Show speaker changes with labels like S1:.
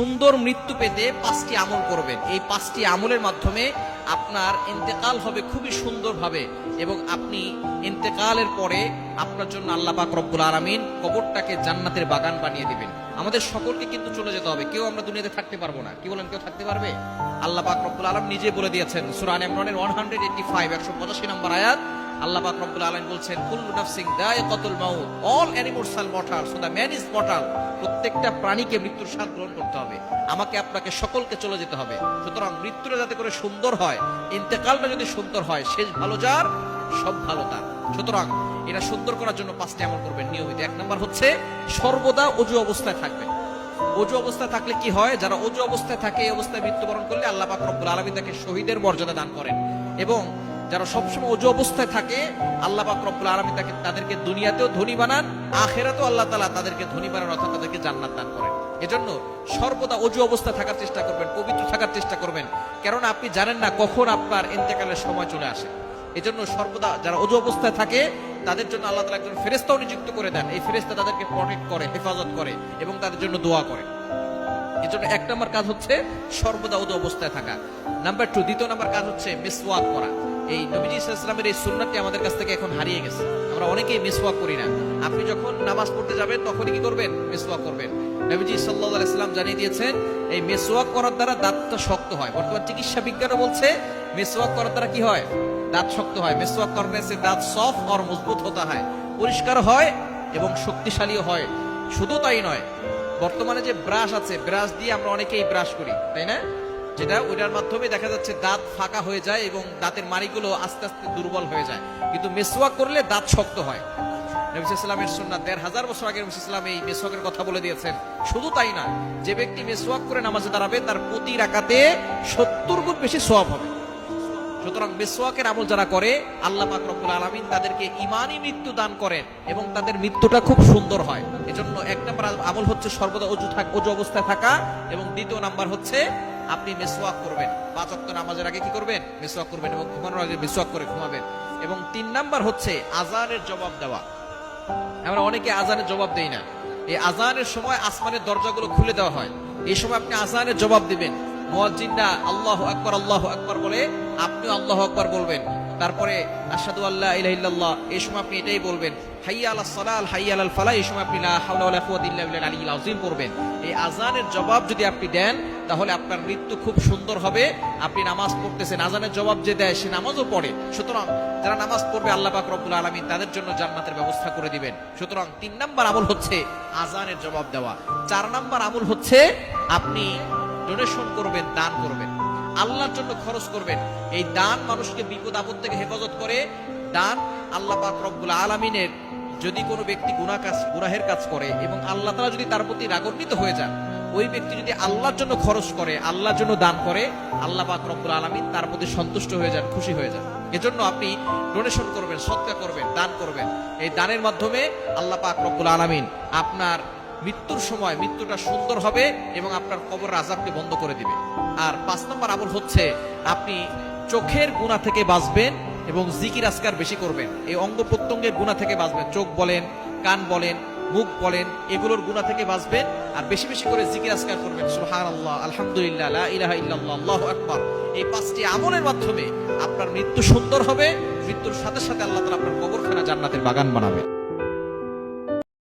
S1: সুন্দর মৃত্যু পেতে পাঁচটি আমল করবেন। এই পাঁচটি আমলের মাধ্যমে আপনার ইন্তেকাল হবে খুবই সুন্দরভাবে এবং আপনি ইন্তেকালের পরে আপনার জন্য আল্লাহ পাক রব্বুল আলামিন কবরটাকে জান্নাতের বাগান বানিয়ে দিবেন। আমাদের সকলকে কিন্তু চলে যেতে হবে। কেউ আমরা দুনিয়াতে থাকতে পারব না। কি বলেন, কেউ থাকতে পারবে? আল্লাহ পাক রব্বুল আলম নিজে বলে দিয়েছেন সুরান ইমরানের ওয়ান হান্ড্রেড এইটি ফাইভ একশো পঁচাশি নম্বর আয়াত আল্লাহ পাক রব্বুল আলামিন বলছেন, কুল্লু নাফসিং দায়িকাতুল মাউত। All animals are mortal so the man is mortal প্রত্যেকটা প্রাণীকে মৃত্যুর স্বাদ গ্রহণ করতে হবে। আমাকে আপনাকে সকলকে চলে যেতে হবে। সুতরাং মৃত্যুটা যাতে করে সুন্দর হয়, ইন্তেকালটা যদি সুন্দর হয়, শেষ ভালো যার, সব ভালো তার। সুতরাং এটা সুন্দর করার জন্য পাঁচটি আমল করবেন। নিয়মিত এক নম্বর হচ্ছে, সর্বদা অজু অবস্থায় থাকবেন। অজু অবস্থায় থাকলে কি হয়? যারা অজু অবস্থায় থাকে, এই অবস্থায় মৃত্যুবরণ করলে আল্লাহ পাক রব্বুল আলামিন তাকে শহীদের মর্যাদা দান করেন। এবং যারা সবসময় অজু অবস্থায় থাকে, আল্লাহ পাক রব্বুল আলামিন তাকে তাদেরকে দুনিয়াতেও ধনী বানান, আখেরাতেও আল্লাহ তাআলা তাদেরকে ধনী বানান, অর্থাৎ তাদেরকে জান্নাত দান করেন। এজন্য সর্বদা অজু অবস্থায় থাকার চেষ্টা করবেন, পবিত্র থাকার চেষ্টা করবেন। কেননা আপনি জানেন না কখন আপনার ইন্তেকালের সময় চলে আসে। এজন্য সর্বদা যারা অজু অবস্থায় থাকে, তাদের জন্য আল্লাহ তালা একজন ফেরেস্তাও নিযুক্ত করে দেন। এই ফেরেস্তা তাদেরকে প্রটেক্ট করে, হেফাজত করে এবং তাদের জন্য দোয়া করে। এজন্য এক নম্বর কাজ হচ্ছে সর্বদা উদু অবস্থায় থাকা। নাম্বার টু দ্বিতীয় নাম্বার কাজ হচ্ছে মিসওয়াক করা। এই নবীজি ইসলামের এই সুন্নাতটি আমাদের কাছ থেকে এখন হারিয়ে গেছে। আমরা অনেকেই মিসওয়াক করি না। আপনি যখন নামাজ পড়তে যাবেন, তখনই কি করবেন? মিসওয়াক করবেন। নবীজি সাল্লাহ ইসলাম জানিয়ে দিয়েছেন, এই মিসওয়াক করার দ্বারা দাঁতটা শক্ত হয়। বর্তমান চিকিৎসা বিজ্ঞানও বলছে, মিসওয়াক করার দ্বারা কি হয়? দাঁত শক্ত হয়। মিসওয়াক করলে সে দাঁত সফট আর মজবুত হতে হয়। পরিষ্কার হয় এবং শক্তিশালীও হয়। শুধু তাই নয়, বর্তমানে যে ব্রাশ আছে, ব্রাশ দিয়ে আমরা অনেকেই ব্রাশ করি, তাই না? যেটা ওইটার মাধ্যমে দেখা যাচ্ছে দাঁত ফাঁকা হয়ে যায় এবং দাঁতের মাড়িগুলো আস্তে আস্তে দুর্বল হয়ে যায়। কিন্তু মেসওয়াক করলে দাঁত শক্ত হয়। নবিসামের সুন্নাত, দেড় হাজার বছর আগে নবিসাম এই মেসওয়াকের কথা বলে দিয়েছেন। শুধু তাই না, যে ব্যক্তি মেসওয়াক করে নামাজে দাঁড়াবে, তার প্রতি রাকাতে সত্তর গুণ বেশি সোয়াব হবে। সুতরাং মেসওয়াকের আমল যারা করে, আল্লাহ পাক রব্বুল আলামিন তাদেরকে ইমানই মৃত্যু দান করেন এবং তাদের মৃত্যুটা খুব সুন্দর হয়। এজন্য এক নম্বর আমল হচ্ছে সর্বদা অজু থাক অজু অবস্থায় থাকা এবং দ্বিতীয় নাম্বার হচ্ছে আপনি মেসওয়াক করবেন। পাঁচ নামাজের আগে কি করবেন? মেসওয়াক করবেন এবং ঘুমানোর আগে মেসওয়াক করে ঘুমাবেন। এবং তিন নাম্বার হচ্ছে আজানের জবাব দেওয়া। আমরা অনেকে আজানের জবাব দেই না। এই আজানের সময় আসমানের দরজাগুলো খুলে দেওয়া হয়। এই সময় আপনি আজানের জবাব দিবেন। মুয়াজ্জিনরা আল্লাহ আকবার আল্লাহ আকবার বলে আপনিও আল্লাহ আকবার বলবেন। তারপরে আশহাদু আল্লাহ ইলাহা ইল্লাল্লাহ, এই সময় আপনি এটাই বলবেন। হাইয়া আলাস সালাল, হাইয়া আলাল ফালাহ এই সময় আপনি লা হাওলা এই আজানের জবাব যদি আপনি দেন, তাহলে আপনার মৃত্যু খুব সুন্দর হবে। আপনি নামাজ পড়তেছেন আজানের জবাব যে দেয়, সে নামাজও পড়ে। সুতরাং যারা নামাজ পড়বে, আল্লাহ পাক রব্বুল তাদের জন্য জান্নাতের ব্যবস্থা করে দিবেন। সুতরাং তিন নাম্বার আমল হচ্ছে আজানের জবাব দেওয়া। চার নাম্বার আমল হচ্ছে আপনি ডোনেশন করবেন, দান করবেন। আল্লাহর জন্য খরচ করবেন। এই দান মানুষকে বিপদ আপদ থেকে হেফাজত করে দান আল্লাহ পাক রব্বুল আলামিনের যদি কোনো ব্যক্তি গুনাহ কাজ, গুনাহের কাজ করে এবং আল্লাহ তাআলা যদি তার প্রতি রাগান্বিত হয়ে যান, ওই ব্যক্তি যদি আল্লাহর জন্য খরচ করে, আল্লাহর জন্য দান করে, আল্লাহ পাক রব্বুল আলামিন তার প্রতি সন্তুষ্ট হয়ে যান, খুশি হয়ে যান। এজন্য আপনি ডোনেশন করবেন সৎকা করবেন, দান করবেন। এই দানের মাধ্যমে আল্লাহ পাক রব্বুল আলামিন আপনার মৃত্যুর সময়, মৃত্যুটা সুন্দর হবে এবং আপনার কবর আজাবকে বন্ধ করে দিবে। আর পাঁচ নম্বর আমল হচ্ছে, আপনি চোখের গুণা থেকে বাঁচবেন এবং জিকির আসকার বেশি করবেন। এই অঙ্গ প্রত্যঙ্গের গুণা থেকে বাঁচবেন। চোখ বলেন, কান বলেন, মুখ বলেন, এগুলোর গুণা থেকে বাঁচবেন আর বেশি বেশি করে জিকির আসকার করবেন। সুহান আল্লাহ আলহামদুলিল্লাহ ইহ ইল্লাল্লাহ, আল্লাহু আকবার। এই পাঁচটি আমলের মাধ্যমে আপনার মৃত্যু সুন্দর হবে, মৃত্যুর সাথে সাথে আল্লাহ তালা আপনার কবরখানা জান্নাতের বাগান বানাবে